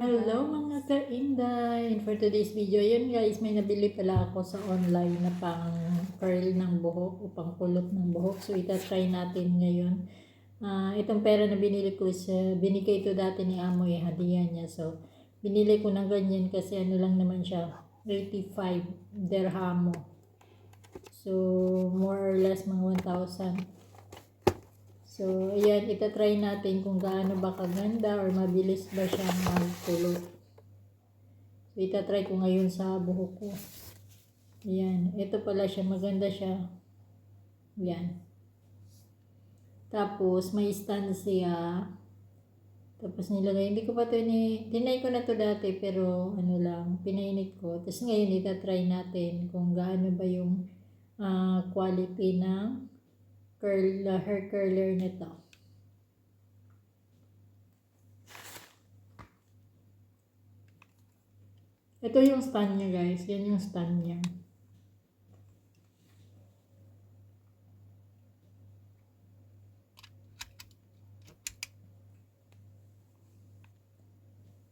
Hello mga ka-Inday! And for today's video, yun guys, may nabili pala ako sa online na pang curl ng buhok o pang kulot ng buhok. So, itatry natin ngayon. Ah, itong pera na binili ko is, uh, binigay ito dati ni Amo eh, hadiah niya. So, binili ko ng ganyan kasi ano lang naman siya, 85 dirhamo. So, more or less mga 1,000. So, ayan, itatry natin kung gaano ba kaganda or mabilis ba siya magkulot. So, itatry ko ngayon sa buhok ko. Ayan, ito pala siya, maganda siya. Ayan. Tapos, may stand siya. Tapos nilagay, hindi ko pa ito ni, tinay ko na to dati pero ano lang, pinainit ko. Tapos ngayon, itatry natin kung gaano ba yung ah, quality ng curl, uh, hair curler nito. Ito yung stand niya guys. Yan yung stand niya.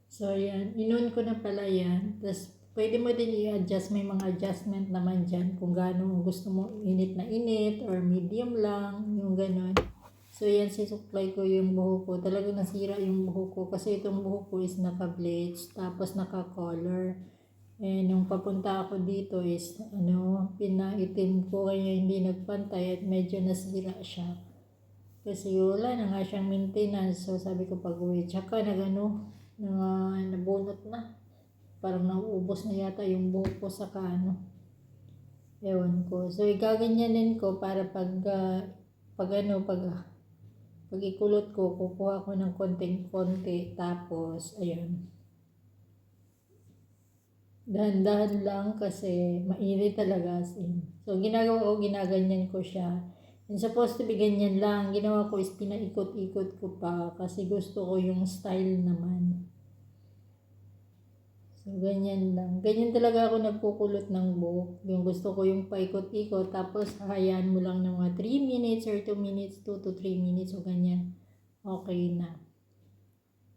So, yan. Inun ko na pala yan. Tapos, pwede mo din i-adjust. May mga adjustment naman dyan. Kung gaano gusto mo init na init or medium lang. Yung ganon. So, yan sisuklay ko yung buhok ko. Talagang nasira yung buhok ko. Kasi itong buhok ko is naka-bleach. Tapos naka-color. Eh, nung papunta ako dito is, ano, pinaitim ko. Kaya hindi nagpantay at medyo nasira siya. Kasi wala na nga siyang maintenance. So, sabi ko pag-uwi. Tsaka nagano, na nabunot na. Parang nauubos na yata yung buhok ko sa kano. Ewan ko. So, igaganyanin ko para pag, ah, pag ano, pag, pag ikulot ko, kukuha ko ng konting-konti. Tapos, ayun. Dahan-dahan lang kasi mainit talaga as in. So, ginagawa ko, ginaganyan ko siya. And supposed to be ganyan lang. Ginawa ko is pinaikot-ikot ko pa kasi gusto ko yung style naman. So, ganyan lang. Ganyan talaga ako nagkukulot ng buhok. Yung gusto ko yung paikot-ikot, tapos hayaan mo lang ng mga 3 minutes or 2 minutes, 2 to 3 minutes o ganyan. Okay na.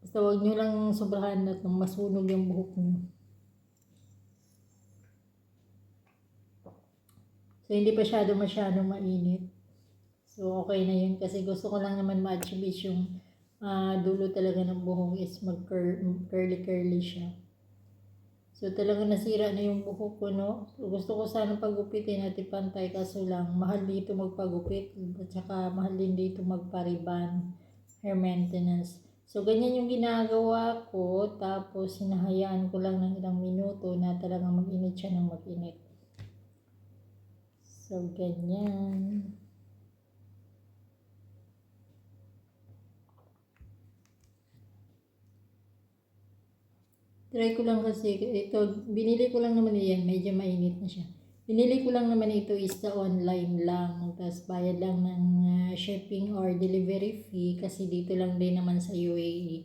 Basta huwag nyo lang sobrahan at nang masunog yung buhok nyo. So, hindi pa masyado masyadong mainit. So, okay na yun kasi gusto ko lang naman ma-achieve yung ah, dulo talaga ng buhok is mag-curly-curly siya. So talaga nasira na yung buhok ko, no? Gusto ko sana pagupitin at ipantay kaso lang mahal dito magpagupit at saka mahal din dito magpariban hair maintenance. So ganyan yung ginagawa ko tapos hinahayaan ko lang ng ilang minuto na talagang mag-init siya ng mag-init. So ganyan. Try ko lang kasi, ito, binili ko lang naman yan, medyo mainit na siya. Binili ko lang naman ito is sa online lang, tapos bayad lang ng uh, shipping or delivery fee kasi dito lang din naman sa UAE.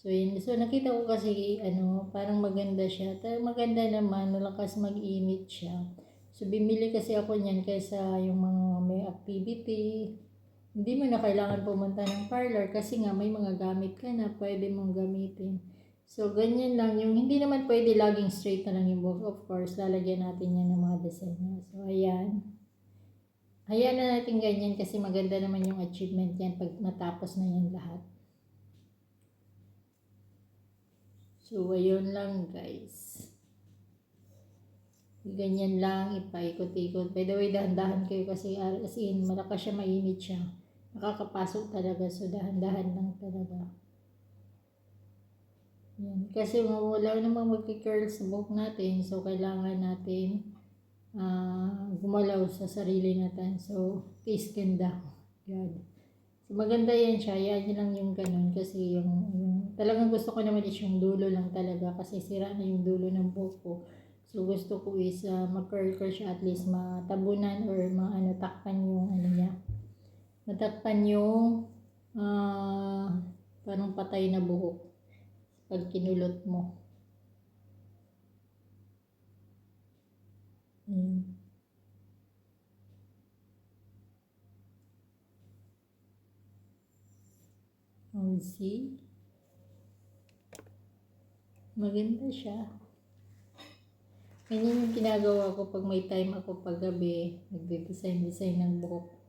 So, yun. So, nakita ko kasi, ano, parang maganda siya. Pero maganda naman, malakas mag-init siya. So, bimili kasi ako niyan kaysa yung mga may activity. Hindi mo na kailangan pumunta ng parlor kasi nga may mga gamit ka na pwede mong gamitin. So, ganyan lang. Yung hindi naman pwede laging straight na lang yung buhok. Of course, lalagyan natin yan ng mga design. So, ayan. Ayan na natin ganyan kasi maganda naman yung achievement yan pag matapos na yan lahat. So, ayun lang guys. Ganyan lang, ipaikot-ikot. By the way, dahan-dahan kayo kasi as in, malakas siya, mainit siya. Nakakapasok talaga, so dahan-dahan lang talaga. Yan. Kasi wala namang magki-curl sa buhok natin. So, kailangan natin uh, gumalaw sa sarili natin. So, taste ganda. Yan. So, maganda yan siya. Yan lang yung ganun. Kasi yung, yung, talagang gusto ko naman is yung dulo lang talaga. Kasi sira na yung dulo ng buhok ko. So, gusto ko is uh, mag-curl-curl siya at least matabunan or ma, ano, takpan yung ano niya. Matakpan yung uh, parang patay na buhok pag kinulot mo. Ayan. Oh, see? Maganda siya. Ganyan yung ginagawa ko pag may time ako pag gabi. Nagde-design-design ng buhok.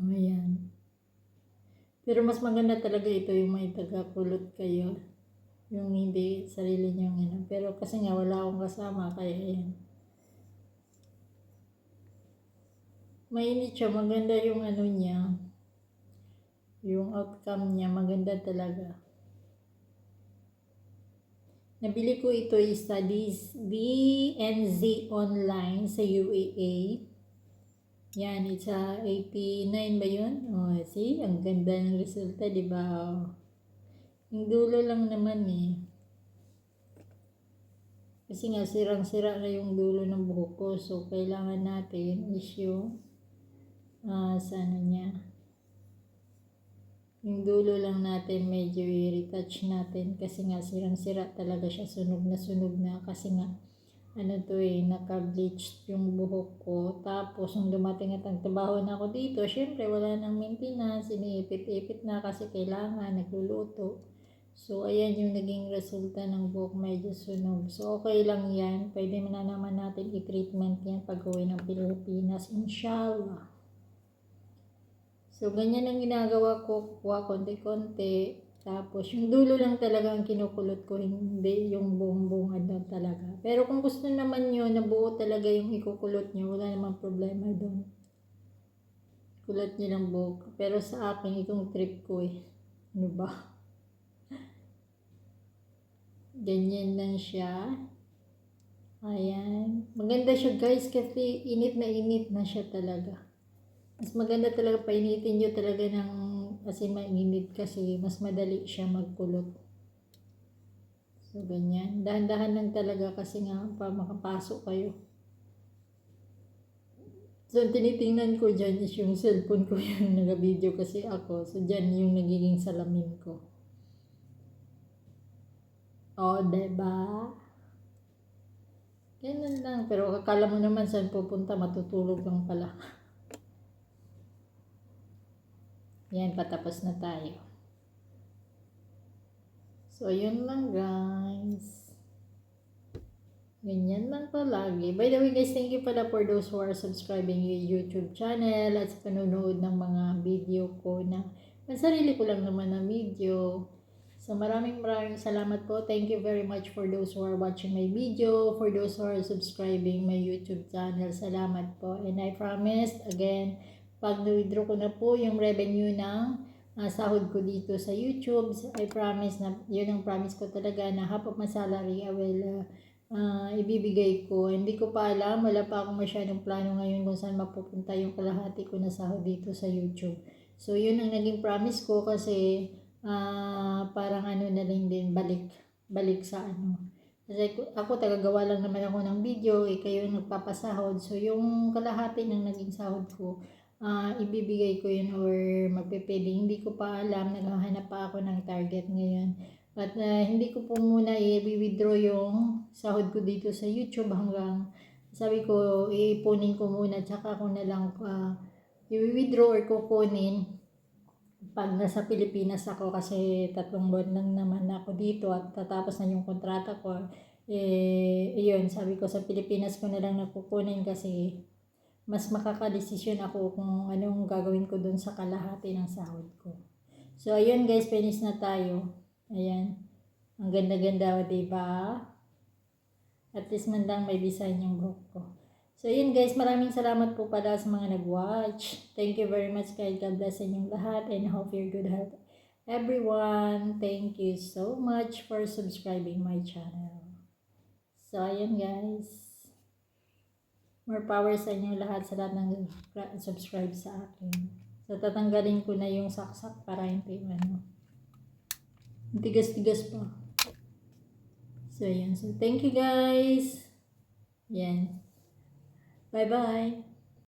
Ayan. Pero mas maganda talaga ito yung may taga-kulot kayo. Yung hindi sarili nyo ano. Pero kasi nga wala akong kasama kaya yan. Mainit siya. Maganda yung ano niya. Yung outcome niya. Maganda talaga. Nabili ko ito is sa DNZ online sa UAA. Yan, it's a 89 ba yun? Oh, see, ang ganda ng resulta, di ba? Oh. Yung dulo lang naman eh. Kasi nga, sirang-sira na yung dulo ng buhok ko. So, kailangan natin is yung ah sa ano niya. Yung dulo lang natin, medyo i-retouch natin. Kasi nga, sirang-sira talaga siya. Sunog na sunog na. Kasi nga, ano to eh, naka-bleach yung buhok ko. Tapos, nung dumating at ang trabaho na ako dito, syempre, wala nang maintenance, iniipit-ipit na kasi kailangan, nagluluto. So, ayan yung naging resulta ng buhok, medyo sunog. So, okay lang yan. Pwede na naman natin i-treatment yan pag uwi ng Pilipinas, inshallah. So, ganyan ang ginagawa ko, kuha konti-konti. Tapos, yung dulo lang talaga ang kinukulot ko, hindi yung buong bungad lang talaga. Pero kung gusto naman nyo na buo talaga yung ikukulot nyo, wala namang problema doon. Kulot nyo lang buhok. Pero sa akin, itong trip ko eh. Ano ba? Ganyan lang siya. Ayan. Maganda siya guys kasi init na init na siya talaga. Mas maganda talaga painitin nyo talaga ng kasi mainit kasi mas madali siya magkulot. So, ganyan. Dahan-dahan lang talaga kasi nga pa makapasok kayo. So, tinitingnan ko dyan is yung cellphone ko yung nag-video kasi ako. So, dyan yung nagiging salamin ko. O, oh, diba? Ganun lang. Pero akala mo naman saan pupunta, matutulog lang pala. Yan, patapos na tayo. So, yun lang guys. Ganyan lang palagi. By the way guys, thank you pala for those who are subscribing yung YouTube channel at sa panonood ng mga video ko na sarili ko lang naman na video. So maraming maraming salamat po. Thank you very much for those who are watching my video, for those who are subscribing my YouTube channel. Salamat po. And I promise again, pag na-withdraw ko na po yung revenue ng uh, sahod ko dito sa YouTube, I promise na, yun ang promise ko talaga na half of my salary I will uh, uh, ibibigay ko. Hindi ko pa alam, wala pa akong masyadong plano ngayon kung saan mapupunta yung kalahati ko na sahod dito sa YouTube. So, yun ang naging promise ko kasi uh, parang ano na lang din, balik, balik sa ano. Kasi ako tagagawa lang naman ako ng video, eh, kayo nagpapasahod. So, yung kalahati ng naging sahod ko, uh, ibibigay ko yun or magpipili. Hindi ko pa alam, naghahanap pa ako ng target ngayon. At uh, hindi ko po muna i-withdraw yung sahod ko dito sa YouTube hanggang sabi ko, iipunin ko muna tsaka ko na lang uh, i-withdraw or kukunin pag nasa Pilipinas ako kasi tatlong buwan lang naman ako dito at tatapos na yung kontrata ko eh, yun, sabi ko sa Pilipinas ko na lang nakukunin kasi mas makakadesisyon ako kung anong gagawin ko dun sa kalahati ng sahod ko. So, ayun guys, finish na tayo. Ayan. Ang ganda-ganda, diba? At least man lang may design yung buhok ko. So, yun guys, maraming salamat po pala sa mga nag-watch. Thank you very much guys. God bless inyong lahat and hope you're good health. Everyone, thank you so much for subscribing my channel. So, ayan guys. More power sa inyo lahat sa lahat ng subscribe sa akin. So, tatanggalin ko na yung saksak para hindi ano. Tigas-tigas pa. So, ayan. So, thank you guys. Yan. Bye-bye.